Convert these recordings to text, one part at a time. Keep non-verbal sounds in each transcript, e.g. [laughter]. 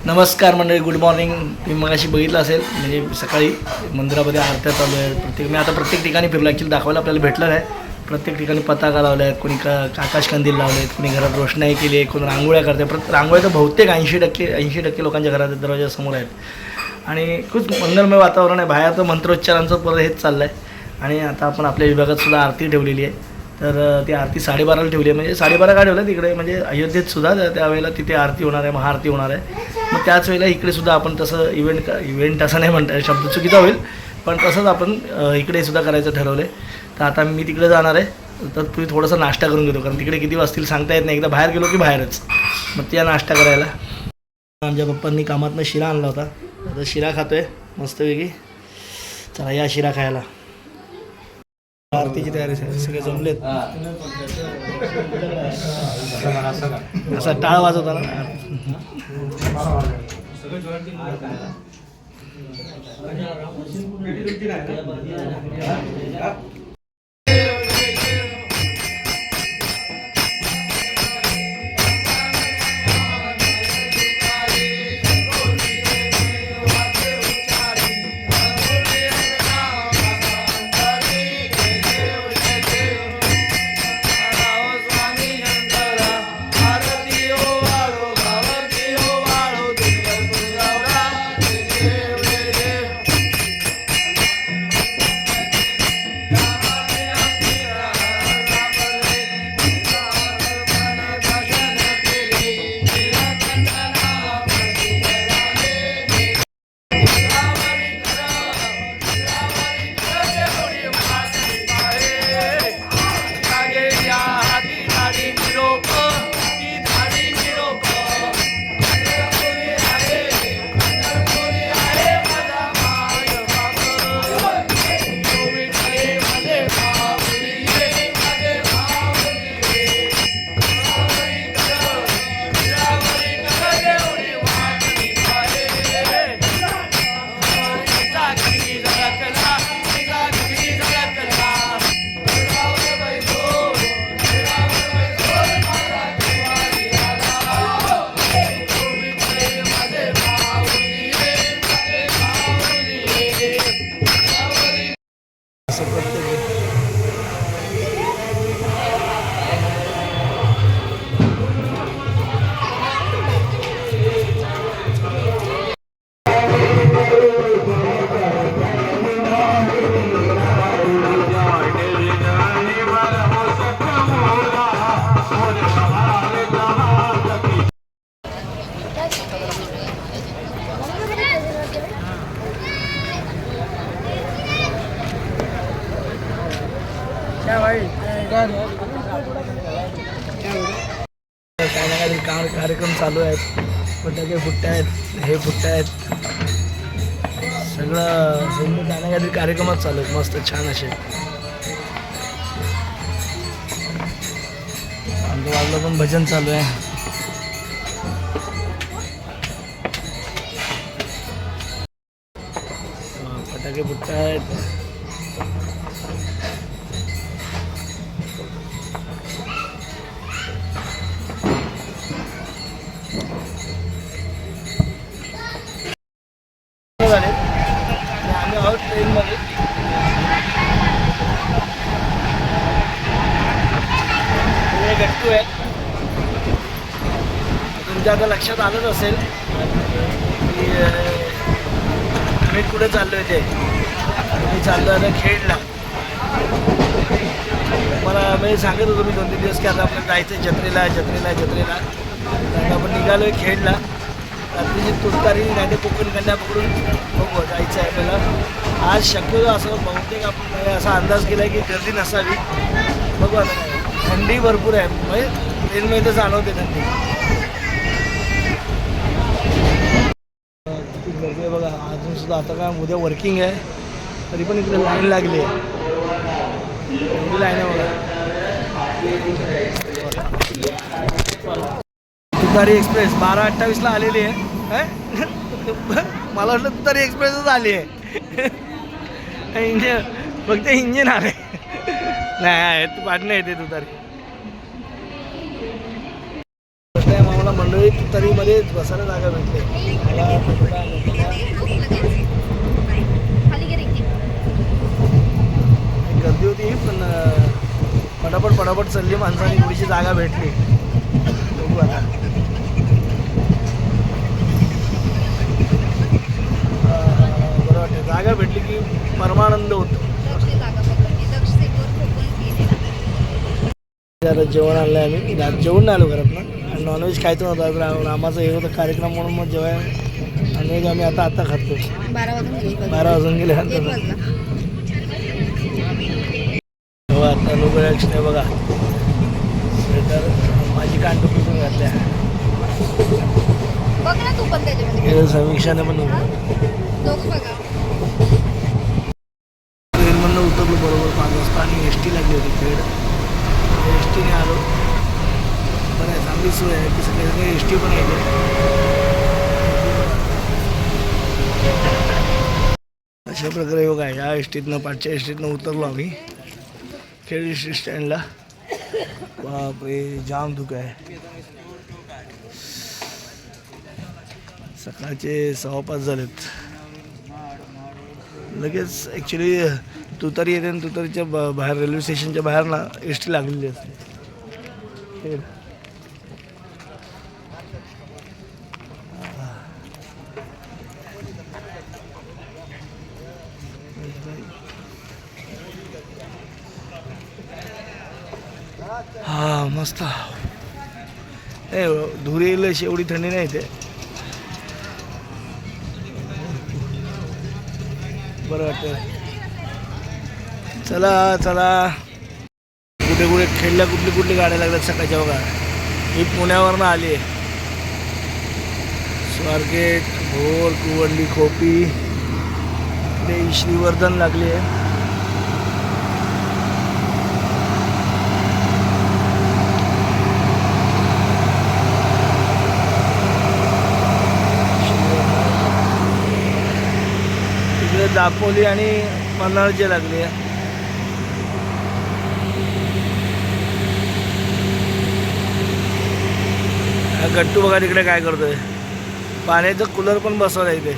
नमस्कार मंडळी good morning तुम्ही मगाशी बघितलं असेल म्हणजे सकाळी मंदिरामध्ये आरत्या चालू आहे प्रत्येक मी आता प्रत्येक ठिकाणी फिरलो. ॲक्च्युली दाखवायला आपल्याला भेटलं आहे. प्रत्येक ठिकाणी पताका लावल्या आहेत कोणी का आकाशकंदील लावले आहेत कोणी घरात रोषणाई केली आहे कोणी रांगोळ्या करते. प्रत्येक रांगोळ्या तर बहुतेक ऐंशी टक्के ऐंशी टक्के लोकांच्या घरात दरवाजासमोर आहेत. आणि खूप मंगलमय वातावरण आहे. बाहेर तर मंत्रोच्चारांचं परत हेच चाललं आहे आणि आता आपण आपल्या विभागात सुद्धा आरती ठेवलेली आहे. तर ती आरती साडेबाराला ठेवली आहे. म्हणजे साडेबारा का ठेवलं तिकडे म्हणजे अयोध्येत सुद्धा त्यावेळेला तिथे आरती होणार आहे महाआरती होणार आहे. मग त्याच वेळेला इकडे सुद्धा आपण तसं इव्हेंट इव्हेंट असं नाही म्हणता शब्द चुकीचा होईल. पण तसंच आपण इकडे सुद्धा करायचं ठरवलं आहे तर आता मी तिकडे जाणार आहे. तर तुम्ही थोडासा नाश्ता करून घेतो कारण तिकडे किती वाजतील सांगता येत नाही. एकदा बाहेर गेलो की बाहेरच. मग त्या नाश्ता करायला. आमच्या पप्पांनी कामातनं शिरा आणला होता. आता शिरा खातोय मस्तपैकी. चला या शिरा खायला. आरतीची तयारी सगळे सगळे जमलेत. असा टाळ वाजवता ना असं काय कार्यक्रम चालू आहेत. फटाके फुटत आहेत हे फुटत आहेत सगळं सगळं गाण्यासाठी कार्यक्रमच चालू आहेत. मस्त छान असे. आमच्या बाजूला पण भजन चालू आहे. फटाके फुटत आहेत तुमच्या आता लक्षात आलंच असेल की मी कुठे चाललो आहे ते. मी चाललो आता खेडला. मला मी सांगत होतो मी दोन तीन दिवस की आता आपण जायचं आहे जत्रेला जत्रेला जत्रेला. आता आपण निघालो आहे खेडला. रात्रीची तुरतारी नाही कोकण कन्या पकडून बघू जायचं आहे आपल्याला. आज शक्यतो असं बहुतेक आपण असा अंदाज केला आहे की गर्दी नसावी. बघू आता थंडी भरपूर आहे. म्हणजे ट्रेनमध्ये तर जाणवते थंडी किती गर्दी आहे बघा अजून आता काय उद्या वर्किंग आहे. तरी पण इकडे लाईन लागली आहे. एवढी लाईन आहे बघा. तुतारी एक्सप्रेस बारा अठ्ठावीसला आलेली आहे. [laughs] मला वाटलं तुतारी एक्सप्रेसच आली आहे. [laughs] इंजिन फक्त इंजिन आले [laughs] नाही आहे. पाठणं येते तुतारी मंडळी तुतारीमध्ये बसायला जागा भेटली मला खाली गेली ती. गर्दी होती पण पटापट पटापट चालली माणसाने थोडीशी जागा भेटली. बघू आता. बरं वाटतं जागा भेटली की परमानंद होतो. जेवण आणलं आम्ही. आज जेवण नाही आलो घरात ना. नॉनव्हेज खायचं नव्हतं आज. रामाचा हे होतं कार्यक्रम म्हणून मग जेव्हा नॉनव्हेज आम्ही आता आता खातो बारा वाजून गेली बघ. बारा वाजून गेले एक नंतर वाजला. हो आता लोकल ॲक्शन आहे बघा. स्वेटर माझी कान पण घातल्या हे समीक्षाने पण हा? ट्रेनमधनं उतरलो बरोबर पाच वाजता आणि एस टी लागली होती खेड एस टीने आलो. बरं आहे चांगली सोय आहे. की सगळ्या सगळ्या एस टी पण आहे. अशा प्रकारे बघा या एस टीतनं पाचच्या एस टीतनं उतरलो आम्ही. खेड स्टँडला. बापरे जाम धुकं आहे. सकाळचे सव्वा पाच झालेत. लगेच ॲक्च्युली तुतारी येते आणि तुतारीच्या बाहेर रेल्वे स्टेशनच्या बाहेर ना एस टी लागलेली असते. हा मस्त. नाही धुरी येईल अशी एवढी थंडी नाही ते बरं वाटतं चला चला. कुठे कुठे खेळल्या कुठली कुठली गाड्या लागल्यात सकाळच्या बघा. ही पुण्यावरनं आली आहे. स्वारगेट भोर कुवंडी खोपी. इकडे श्रीवर्धन लागली आहे इकडे दापोली आणि पन्हाळची लागली. आहे गट्टू बघा तिकडे काय करतोय. पाण्याचं कूलर पण बसवलं इथे.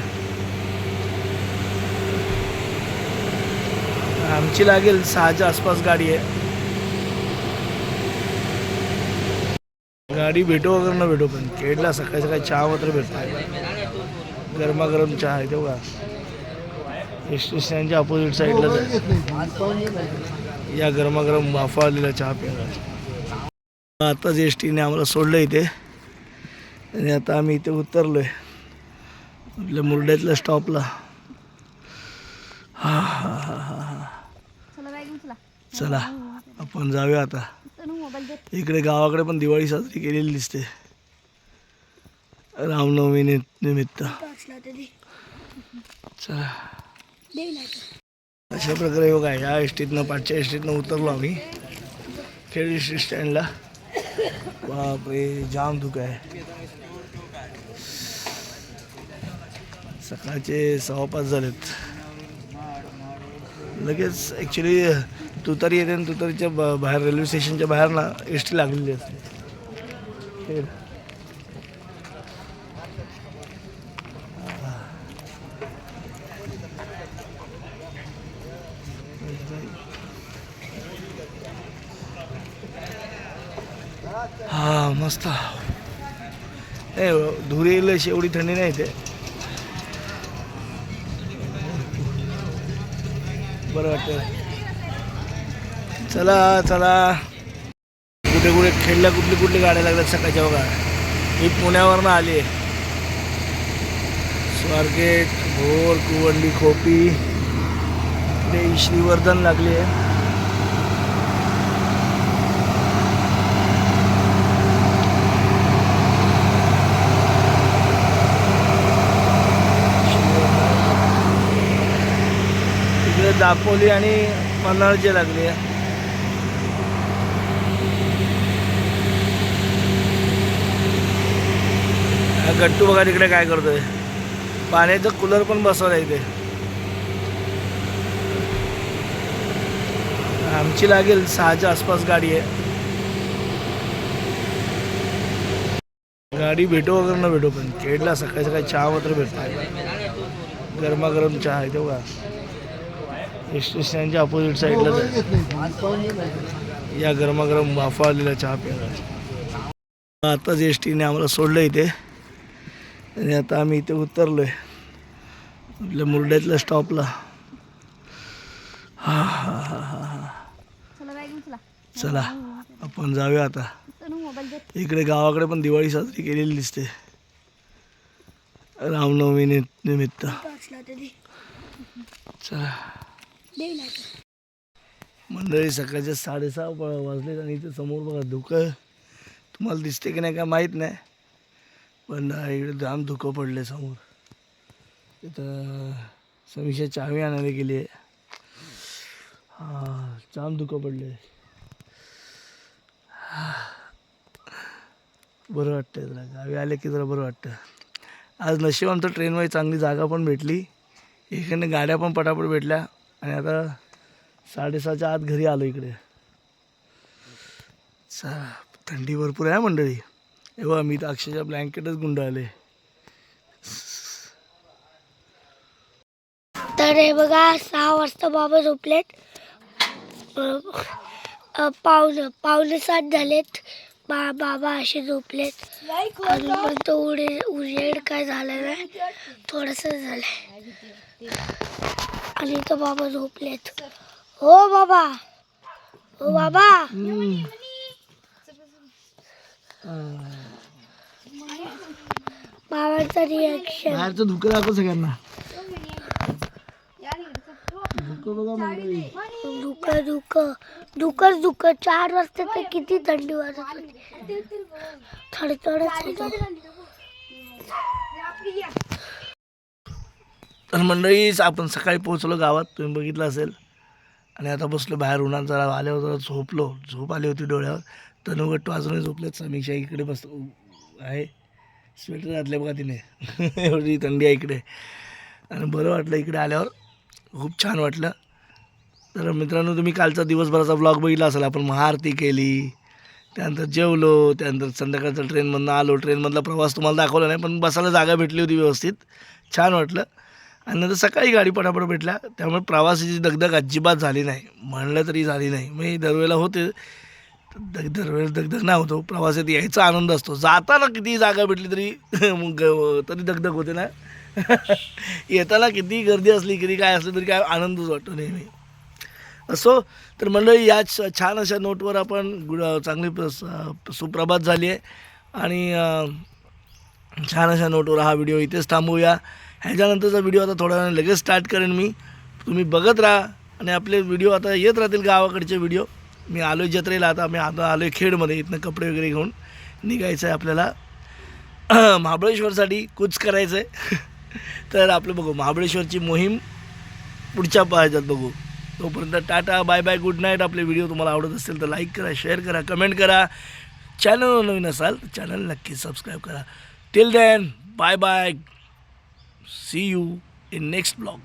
आमची लागेल सहाच्या आसपास गाडी आहे. गाडी भेटो वगैरे न भेटो पण खेडला सकाळी सकाळी चहा मात्र भेटतो गरमागरम चहा आहे तेव्हा स्टँडच्या अपोजिट साईडला या गरमागरम वाफावलेला चहा प्यायला आताच एस टीने आम्हाला सोडलं इथे. आणि आता आम्ही इथे उतरलो आहे आपल्या मुरड्यातल्या स्टॉपला हा हा हा हा हा. चला आपण जाऊया आता. इकडे गावाकडे पण दिवाळी साजरी केलेली दिसते. रामनवमी निमित्त. चला. अशा प्रकारे योग आहे या एस टीतनं पाचच्या एस टीतनं उतरलो आम्ही. खेड एस टी स्टँडला बापरे जाम धुक आहे. सकाळचे सव्वा पाच झालेत. लगेच ॲक्च्युली तुतारी येते आणि तुतारीच्या बाहेर रेल्वे स्टेशनच्या बाहेर ना एस टी लागलेली असते. मस्त. नाही धुरी येईल अशी एवढी थंडी नाही ते बरं वाटतं चला चला. कुठे कुठे खेळल्या कुठली कुठली गाड्या लागल्यात सकाळच्या बघा. ही पुण्यावरनं आली आहे. स्वारगेट भोर कुवंडी खोपी. इकडे श्रीवर्धन लागली आहे इकडे दापोली आणि पन्हाळचे लागली आहे. गट्टू बघा तिकडे काय करतोय. पाण्याचं कूलर पण बसवलं इथे. आमची लागेल सहाच्या आसपास गाडी आहे. गाडी भेटो वगैरे न भेटो पण खेडला सकाळी सकाळी चहा मात्र भेटतो. गरमागरम चहा आहे तेव्हा स्टँडच्या अपोजिट साईडलाच आहे या गरमागरम वाफा आलेला चहा पिणार आताच एस टीने आम्हाला सोडलं इथे. आणि आता आम्ही इथे उतरलोय. आपल्या मुरड्यातल्या स्टॉपला हा हा हा हा. हा चला आपण जाऊया आता. इकडे गावाकडे पण दिवाळी साजरी केलेली दिसते. रामनवमी निमित्त. चला. मंडळी सकाळच्या साडेसहा वाजलेत आणि इथे समोर बघा धुकं. तुम्हाला दिसते की नाही काय माहीत नाही. पण इकडे जाम धुकं पडले समोर. इथं समीक्षा चावी आणायला गेली आहे. हा जाम धुकं पडले बरं वाटतं जरा. गावी आले की जरा बरं वाटतं. आज नशीब आमचं ट्रेनमध्ये चांगली जागा पण भेटली. एकाने गाड्या पण पटापट भेटल्या. आणि आता साडेसहाच्या आत घरी आलो इकडे. चा थंडी भरपूर आहे मंडळी. हे मी तर अक्षरशः ब्लँकेटच गुंडाळले. तर हे बघा सहा वाजता बाबा झोपलेत. अ, पावणे सात झालेत. बा बाबा असे झोपलेत. अजून पण तो उडे उजेड काय झालं नाही. थोडस झालंय. आणि तो बाबा झोपलेत. हो बाबा. हो बाबा. बाबांचं रिॲक्शन बाहेरचं धुकं दाखव सगळ्यांना. धुकं बघा मंडळी. धुक धुक. धुकच धुक. चार वाजता तर किती थंडी वाजत होती. थडथडच होतो. तर मंडळीच आपण सकाळी पोहोचलो गावात तुम्ही बघितलं असेल. आणि आता बसलो बाहेर उन्हात जरा आल्यावर जरा झोपलो. झोप आली होती डोळ्यावर. तनु गट्टू अजूनही झोपलेत समीक्षा इकडे बस आहे. स्वेटर घातले बघा तिने. [laughs] एवढी थंडी आहे इकडे. आणि बरं वाटलं इकडे आल्यावर. खूप छान वाटलं. तर मित्रांनो तुम्ही कालचा दिवसभराचा ब्लॉग बघितला असेल. आपण महाआरती केली. त्यानंतर जेवलो. त्यानंतर संध्याकाळचं ट्रेनमधनं आलो. ट्रेनमधला प्रवास तुम्हाला दाखवला नाही पण बसायला जागा भेटली होती व्यवस्थित. छान वाटलं. आणि नंतर सकाळी गाडी पटापट भेटल्या. त्यामुळे प्रवासाची दगदग अजिबात झाली नाही. म्हणलं तरी झाली नाही. मी दरवेळेला होते. दग दरवेळेला दगदग नाही होतो. प्रवासात यायचा आनंद असतो. जाताना किती जागा भेटली तरी [laughs] मग तरी दगदग होते ना. [laughs] येताना किती गर्दी असली किती काय असलं तरी काय आनंदच वाटतो नेहमी. असो तर मंडळी या छान अशा नोटवर आपण गुड चांगली सुप्रभात झाली आहे. आणि छान अशा नोटवर हा व्हिडिओ इथेच थांबूया. ह्याच्यानंतरचा व्हिडिओ आता थोड्या वेळाने लगेच स्टार्ट करेन मी. तुम्ही बघत राहा आणि आपले व्हिडिओ आता येत राहतील गावाकडचे व्हिडिओ मी आलो आहे जत्रेला आता मी आता आलो आहे खेडमध्ये इथनं कपडे वगैरे घेऊन निघायचं आहे आपल्याला. [clears throat] महाबळेश्वरसाठी कूच करायचं आहे [laughs] तर आपलं बघू महाबळेश्वरची मोहीम पुढच्या पाहायच्यात बघू. तोपर्यंत tata bye bye good night आपले व्हिडिओ तुम्हाला आवडत असतील तर लाईक करा शेअर करा कमेंट करा. चॅनल नवीन असाल तर चॅनल नक्की सबस्क्राईब करा. Till then bye bye see you in next blog